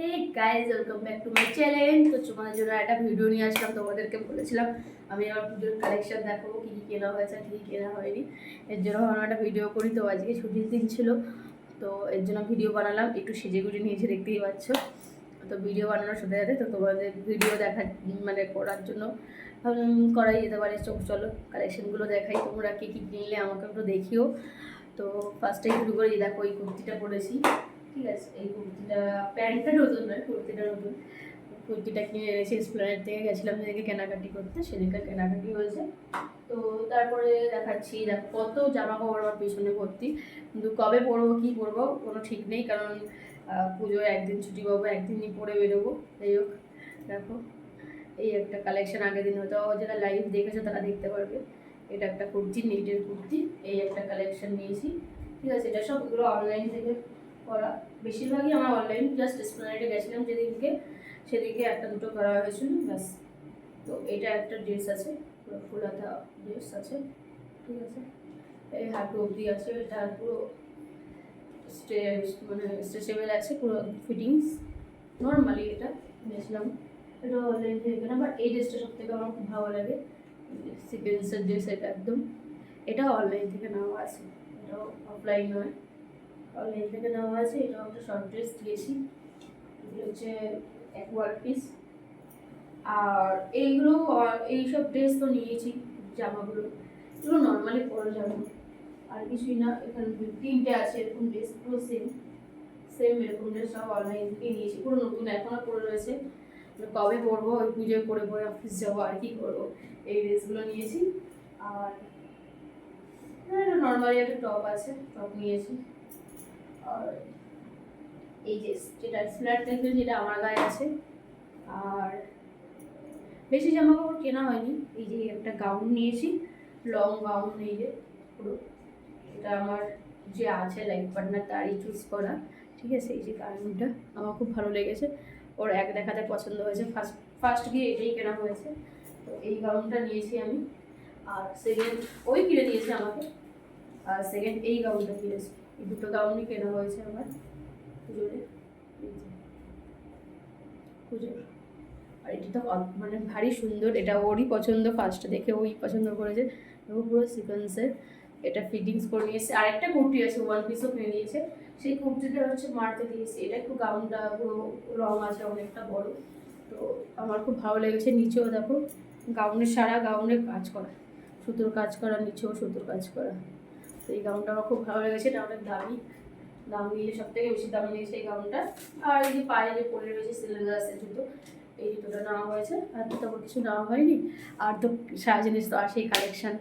Hey guys welcome back to my channel তো তোমাদের জন্য একটা ভিডিও নিয়ে আসলাম, তোমাদেরকে বলেছিলাম, আমি আমার পুজোর কালেকশন দেখাবো, কী কী কেনা হয়েছে, কী কী কেনা হয়নি। এর জন্য ভাবলাম একটা ভিডিও করি, তো আজকে ছুটির দিন ছিল, তো এর জন্য ভিডিও বানালাম, একটু সেজে গুজে নিয়েছি, দেখতেই পাচ্ছ। তো ভিডিও বানানোর সাথে সাথে তো তোমাদের ভিডিও দেখা মানে করার জন্য করাই যেতে পারে। চোখ চলো কালেকশনগুলো দেখাই, তোমরা কী কী কিনলে আমাকে একটু দেখিও। তো ফার্স্টেই শুরু করে দেখো, এই কুর্তিটা পরেছি। ঠিক আছে, এই কুর্তিটা প্যান্টটা নতুন নয় কুর্তিটা নতুন কুর্তিটা কিনে এনেছি স্প্লেনেট থেকে গেছিলাম সেদিকে কেনাকাটি করতে সেদিকে কেনাকাটি হয়েছে। তো তারপরে দেখাচ্ছি, দেখ কত জামা কাপড় আমার পিছনে ভর্তি। কিন্তু কবে পরবো, কী পরবো, কোনো ঠিক নেই, কারণ পুজোয় একদিন ছুটি পাবো, একদিনই পরে বেরোবো। যাই হোক, দেখো। এই একটা কালেকশন আগের দিন হয়তো যারা লাইভ দেখেছ তারা দেখতে পারবে। এটা একটা কুর্তি নেটের কুর্তি। এই একটা কালেকশন নিয়েছি। ঠিক আছে, এটা সবগুলো অনলাইন থেকে করা। বেশিরভাগই আমার অনলাইন জাস্ট স্প্লেনেটে গেছিলাম যেদিনকে সেদিকে একটা দুটো করা হয়েছিল, ব্যাস। তো এটা একটা ড্রেস আছে ফুল হাতা ড্রেস আছে, ঠিক আছে। এই হাঁটু অবধি আছে, এটা পুরো মানে স্ট্রেচেবল আছে, পুরো ফিটিংস নর্মালি এটা নিয়েছিলাম এটা অনলাইন থেকে কেনা বাট এই ড্রেসটা সব থেকে আমার খুব ভালো লাগে। সিকোয়েন্সের ড্রেস এটা একদম। এটা অনলাইন থেকে নেওয়া আছে। এটাও অফলাইন নয় অনলাইন থেকে নেওয়া আছে এটাও একটা শর্ট ড্রেস দিয়েছি এগুলো হচ্ছে এক ওয়ার পিস। আর এইগুলো আহ, এইসব ড্রেস তো নিয়েছি জামাগুলো। এগুলো নর্মালি পরা যাবে আর কিছুই না এখানে তিনটে আছে এরকম ড্রেস পুরো সেম সেম এরকম ড্রেস সব অনলাইন থেকে নিয়েছি পুরো নতুন এখনও পরে রয়েছে। মানে কবে পরবো ওই পুজোয় পরে পরে অফিস যাব আর কি করব এই ড্রেসগুলো নিয়েছি। আর নর্মালি একটা টপ আছে টপ নিয়েছি। আর এই যে যেটা স্প্ল্যাট দেখবেন যেটা আমার গায়ে আছে, আর বেশি জামা কাপড় কেনা হয়নি। এই যে একটা গাউন নিয়েছি লং গাউন এই যে পুরো। এটা আমার যে আছে লাইফ পার্টনার তারই চুজ করা। ঠিক আছে, এই যে গাউনটা আমার খুব ভালো লেগেছে। ওর এক দেখাতে পছন্দ হয়েছে। ফার্স্ট ফার্স্ট গিয়ে এটাই কেনা হয়েছে। তো এই গাউনটা নিয়েছি আমি। আর সেকেন্ড ওই কিনে দিয়েছে আমাকে। আর সেকেন্ড এই গাউনটা কিনেছি। দুটো গাউনই কেনা হয়েছে আমার পুজোরে। পুজোর। আর এটা তো মানে ভারী সুন্দর, এটা ওরই পছন্দ ফার্স্ট দেখে ওই পছন্দ করেছে। এবং পুরো সিকোয়েন্সের এটা ফিটিংস করে নিয়েছে। আর একটা কুর্তি আছে ওয়ান পিসও কিনে নিয়েছে। সেই কুর্তিটা হচ্ছে মারতে দিয়েছে। এটা একটু গাউনটা পুরো রং আছে, অনেকটা বড়। তো আমার খুব ভালো লেগেছে। নিচেও দেখো, গাউনের সারা গাউনে কাজ করা। সুতোর কাজ করা, নিচেও সুতোর কাজ করা। এই গাউনটা আমার খুব ভালো লেগেছে, এটা অনেক দামি। দাম নিয়ে সব থেকে বেশি দামি লেগেছে এই গাউনটা। আর এই যে পায়ে যে পরে রয়েছে সিলেবাসের জুতো, এই জুতোটা নেওয়া হয়েছে। আর তো তেমন কিছু নেওয়া হয়নি। আর তো সারা জিনিস তো আসেই কালেকশন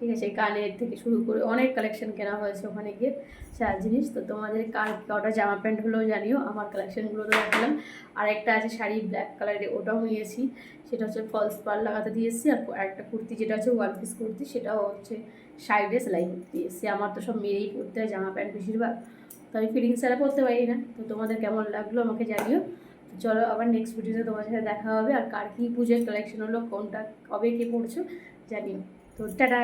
ঠিক আছে কানের থেকে শুরু করে অনেক কালেকশন কেনা হয়েছে ওখানে গিয়ে সারা জিনিস। তো তোমাদের কার কটা জামা প্যান্ট হলেও জানিও, আমার কালেকশনগুলো তো দেখালাম। আর একটা আছে শাড়ি ব্ল্যাক কালারের ওটাও নিয়েছি। সেটা হচ্ছে ফলস পার লাগাতে দিয়েছি আর একটা কুর্তি যেটা হচ্ছে ওয়ান পিস কুর্তি, সেটাও হচ্ছে সাইডে সেলাই করতে দিয়েছি আমার তো সব মেয়েই পরতে হয় জামা প্যান্ট বেশিরভাগ, তো আমি ফিটিংস ছাড়া পরতে পারি না। তো তোমাদের কেমন লাগল আমাকে জানিও। চলো আবার নেক্সট ভিডিওতে তোমার সাথে দেখা হবে, আর কার কী পুজোর কালেকশন হলো, কোনটা, কবে, কে পড়ছো, জানিও। তো টাটা